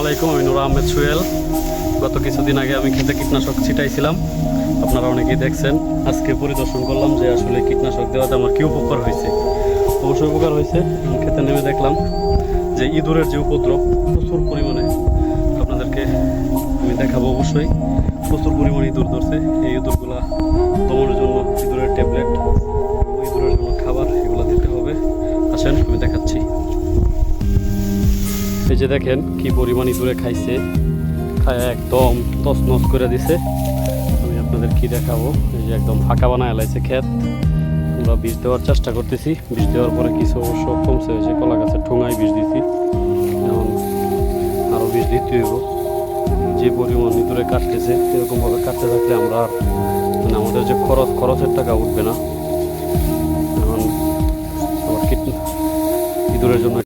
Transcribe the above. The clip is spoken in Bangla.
আলাইকুম, আমি নুর আহমেদ সুয়েল। গত কিছুদিন আগে আমি খেতে কীটনাশক ছিটাইছিলাম। আপনারা অনেকেই দেখছেন। আজকে পরিদর্শন করলাম যে আসলে কীটনাশক দেওয়াতে আমার কী উপকার হয়েছে। অবশ্যই উপকার হয়েছে। খেতে নেমে দেখলাম যে ইঁদুরের যে উপদ্রব, প্রচুর পরিমাণে আপনাদেরকে আমি দেখাবো অবশ্যই। প্রচুর পরিমাণে ইঁদুর ধরছে। এই ইঁদুরগুলা দমনের জন্য ইঁদুরের ট্যাবলেট, ইঁদুরের জন্য খাবার, এগুলো দিতে হবে। আসেন, আমি দেখাচ্ছি। যে দেখেন কি পরিমাণ ইঁদুরে খাইছে। খায় একদম তছনছ করে দিছে। আমি আপনাদের কি দেখাবো? এই যে একদম ফাঁকা বানায় লাইছে ক্ষেত। আমরা বীজ দেওয়ার চেষ্টা করতেছি। বীজ দেওয়ার পরে কিছু অবশ্য কমছে। হয়েছে কলা গাছের ঠোঙায় বীজ দিছি। এখন আরও বীজ দিতে হইব। যে পরিমাণ ইঁদুরে কাটতেছে, এরকমভাবে কাটতে থাকলে আমরা আর মানে আমাদের যে খরচ, খরচের টাকা উঠবে না। এখন আবার কীট ইঁদুরের জন্য